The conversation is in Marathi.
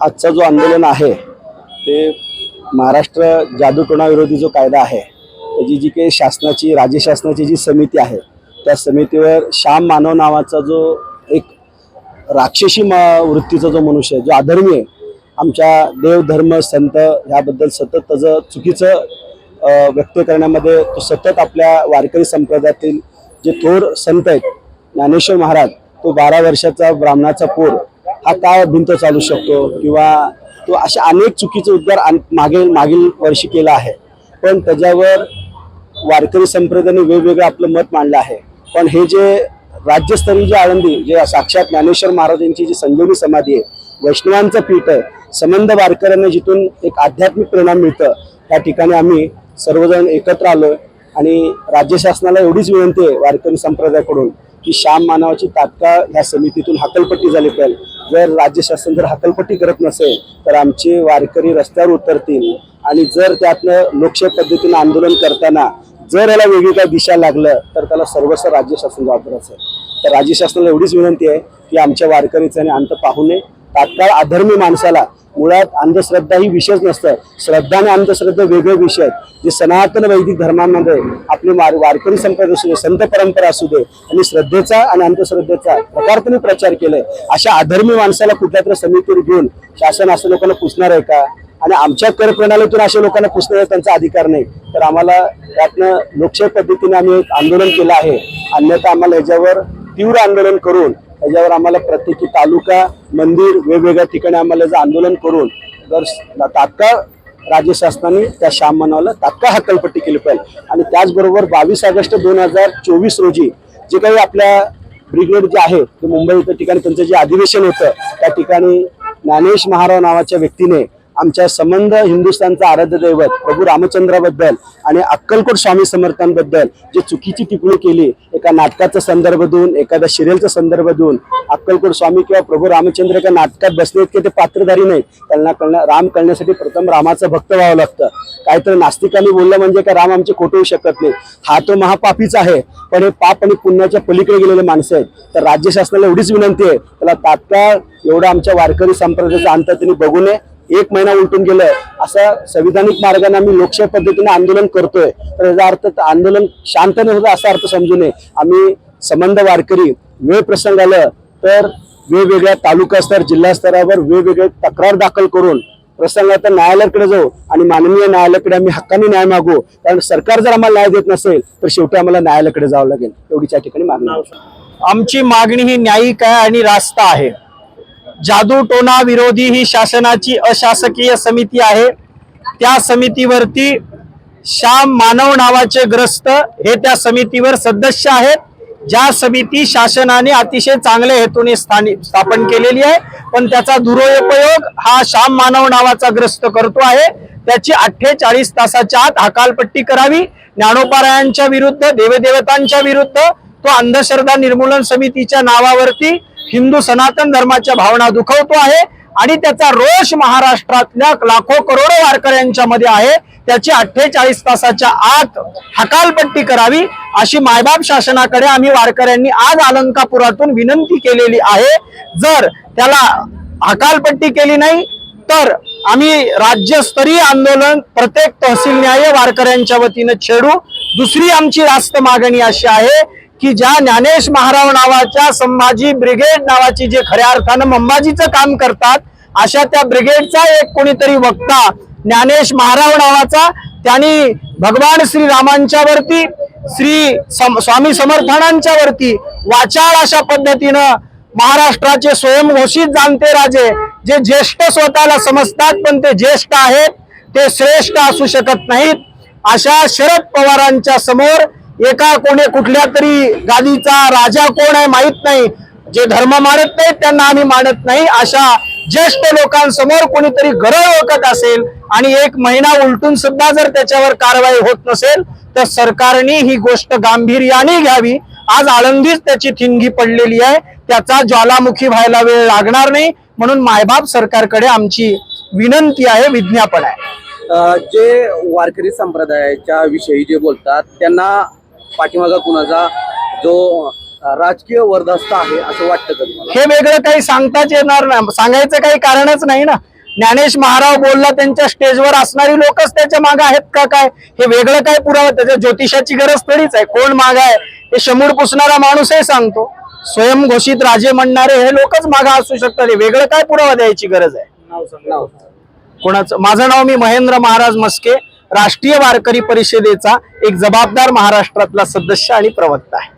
आजचं जो आंदोलन आहे ते महाराष्ट्र जादूटोणाविरोधी जो कायदा आहे त्याची जी काही शासनाची राज्य शासनाची जी समिती आहे त्या समितीवर श्याम मानव नावाचा जो एक राक्षसी म वृत्तीचा जो मनुष्य आहे जो अधर्मी आहे आमच्या देव धर्म संत ह्याबद्दल सतत त्याचं चुकीचं व्यक्त करण्यामध्ये तो सतत आपल्या वारकरी संप्रदायातील जे थोर संत आहेत ज्ञानेश्वर महाराज तो बारा वर्षाचा ब्राह्मणाचा पोर हा काय भिंत चालू शकतो किंवा तो असे अनेक चुकीचे उद्गार मागील मागील वर्षी केला आहे. पण त्याच्यावर वारकरी संप्रदायाने वेगवेगळं आपलं मत मांडलं आहे. पण हे जे राज्यस्तरीय जे आळंदी जे साक्षात ज्ञानेश्वर महाराजांची जी संजीवनी समाधी आहे वैष्णवांचं पीठ आहे संबंध वारकऱ्यांना जिथून एक आध्यात्मिक परिणाम मिळतं त्या ठिकाणी आम्ही सर्वजण एकत्र आलो आणि राज्य शासनाला एवढीच विनंती आहे वारकरी संप्रदायाकडून की श्याम मानवाची तात्काळ ह्या समितीतून हकलपट्टी झाली पाहिजे. जर राज्य शासन जर हकलपट्टी करत नसेल तर आमचे वारकरी रस्त्यावर उतरतील. आणि जर त्यातनं लोकशाही पद्धतीनं आंदोलन करताना जर याला वेगळी काही दिशा लागलं तर त्याला सर्वस्व राज्य शासन जबाबदार असेल. तर राज्य शासनाला एवढीच विनंती आहे की आमच्या वारकरीचं आणि अंत पाहू नये. तात्काळ अधर्मी माणसाला मुळात अंधश्रद्धा ही विषयच नसतं. श्रद्धा आणि अंधश्रद्धा वेगळे विषय आहेत. जे सनातन वैदिक धर्मांमध्ये आपले मार वारकरी संप्रदाय असू दे संत परंपरा असू दे आणि श्रद्धेचा आणि अंधश्रद्धेचा प्रकार त्यांनी प्रचार केलाय. अशा अधर्मी माणसाला कुठल्या तरी समितीवर घेऊन शासन असं लोकांना पुसणार आहे का? आणि आमच्या करप्रणालीतून अशा लोकांना पुसण्याचा त्यांचा अधिकार नाही. तर आम्हाला त्यातनं लोकशाही पद्धतीने आम्ही एक आंदोलन केलं आहे. अन्यथा आम्हाला याच्यावर तीव्र आंदोलन करून त्याच्यावर आम्हाला प्रत्येकी तालुका मंदिर वेगवेगळ्या ठिकाणी आम्हाला जर आंदोलन करून जर तात्काळ राज्य शासनाने त्या श्याम मानवाला तात्काळ हक्कलपट्टी केली पाहिजे. आणि त्याचबरोबर बावीस ऑगस्ट दोन हजार चोवीस रोजी जे काही आपल्या ब्रिगेड जे आहे ते मुंबई इथं ठिकाणी त्यांचं जे अधिवेशन होतं त्या ठिकाणी ज्ञानेश महाराव नावाच्या व्यक्तीने आमच्या संबंध हिंदुस्थानचं आराध्य दैवत प्रभू रामचंद्राबद्दल आणि अक्कलकोट स्वामी समर्थांबद्दल जे चुकीची टिप्पणी केली एका नाटकाचा संदर्भ देऊन एखाद्या सिरियलचा संदर्भ देऊन अक्कलकोट स्वामी किंवा प्रभू रामचंद्र एका नाटकात बसले इतके ते पात्रधारी नाही त्यांना कळणं राम कळण्यासाठी प्रथम रामाचं भक्त व्हावं लागतं. काहीतरी नास्तिकांनी बोललं म्हणजे का राम आमचे खोटे होऊ शकत नाही. हा तो महापापीच आहे पण हे पाप आणि पुण्याच्या पलीकडे गेलेले माणसं आहेत. तर राज्य शासनाला एवढीच विनंती आहे त्याला तात्काळ एवढं आमच्या वारकरी संप्रदायाचा अंतर त्यांनी बघू नये. एक महिना उलटून गेलं असं संविधानिक मार्गाने आम्ही लोकशाही पद्धतीने आंदोलन करतोय. तर याचा अर्थ आंदोलन शांत होतं असा अर्थ समजू नये. आम्ही संबंध वारकरी वेळ प्रसंग आलं तर वेगवेगळ्या तालुका स्तर जिल्हा स्तरावर वेगवेगळे तक्रार दाखल करून प्रसंग आता न्यायालयाकडे जाऊ आणि माननीय न्यायालयाकडे आम्ही हक्काने न्याय मागू. कारण सरकार जर आम्हाला न्याय देत नसेल तर शेवटी आम्हाला न्यायालयाकडे जावं लागेल. एवढीच्या ठिकाणी मागणी आमची मागणी ही न्यायिक आहे आणि रास्ता आहे. जादू टोना विरोधी ही शासनाची अशासकीय समिती आहे. त्या समितीवरती श्याम मानव नावाचे ग्रस्त हे त्या समितीवर सदस्य आहेत. ज्या समिती शासनाने अतिशय चांगल्या हेतूने स्थानी स्थापन केलेली आहे. पण त्याचा दुरुपयोग हा श्याम मानव नावाचा ग्रस्त करतो आहे. त्याची अठ्ठेचाळीस तासाच्या आत हकालपट्टी करावी. ज्ञानोपारायांच्या विरुद्ध देवदेवतांच्या विरुद्ध तो अंधश्रद्धा निर्मूलन समितीच्या नावावरती हिंदू सनातन धर्माच्या भावना दुखवतो आहे आणि त्याचा रोष महाराष्ट्रातल्या लाखो करोडो वारकऱ्यांच्या मध्ये आहे. त्याची अठ्ठेचाळीस तासाच्या आत हकालपट्टी करावी अशी मायबाप शासनाकडे आम्ही वारकऱ्यांनी आज अलंकापुरातून विनंती केलेली आहे. जर त्याला हकालपट्टी केली नाही तर आम्ही राज्यस्तरीय आंदोलन प्रत्येक तहसील न्याय वारकऱ्यांच्या वतीनं छेडू. दुसरी आमची रास्त मागणी अशी आहे की ज्या ज्ञानेश महाराव नावाच्या संभाजी ब्रिगेड नावाची जे खऱ्या अर्थानं मंबाजीचं काम करतात अशा त्या ब्रिगेडचा एक कोणीतरी वक्ता ज्ञानेश महाराव नावाचा त्यांनी भगवान श्री रामांच्या वरती श्री सम- स्वामी समर्थानांच्या वरती वाचाळ अशा पद्धतीनं महाराष्ट्राचे स्वयंघोषित जाणते राजे. जे ज्येष्ठ स्वतःला समजतात पण ते ज्येष्ठ आहेत ते श्रेष्ठ असू शकत नाहीत. अशा शरद पवारांच्या समोर एका कोणी कुठल्या तरी गादीचा राजा कोण आहे माहीत नाही. जे धर्म मानत नाहीत त्यांना आम्ही मानत नाही. अशा ज्येष्ठ लोकांसमोर कोणीतरी गरळ ओळखत असेल आणि एक महिना उलटून सुद्धा जर त्याच्यावर कारवाई होत नसेल तर सरकारने ही गोष्ट गांभीर्याने घ्यावी. आज आळंदीच त्याची ठिणगी पडलेली आहे. त्याचा ज्वालामुखी व्हायला वेळ लागणार नाही. म्हणून मायबाप सरकारकडे आमची विनंती आहे विज्ञापन आहे. जे वारकरी संप्रदायाच्या विषयी जे बोलतात त्यांना पाठीमागा कुणाचा जो राजकीय वरदस्त आहे असं वाटतं का तुम्हाला हे वेगळं काही सांगताच येणार नाही. सांगायचं काही कारणच नाही ना. ज्ञानेश महाराव बोलला त्यांच्या स्टेजवर असणारी लोकच त्याच्यामागे आहेत का काय? हे वेगळं काय पुरावा? त्याच्या ज्योतिषाची गरज थोडीच आहे. कोण माग आहे? हे शमूड पुसणारा माणूसही सांगतो. स्वयंघोषित राजे म्हणणारे हे लोकच मागा असू शकतात. हे वेगळं काय पुरावा द्यायची गरज आहे? नाव. कोणाचं? माझं नाव मी महेंद्र महाराज मस्के. राष्ट्रीय वारकरी परिषदेचा एक जबाबदार महाराष्ट्रातला सदस्य आणि प्रवक्ता आहे.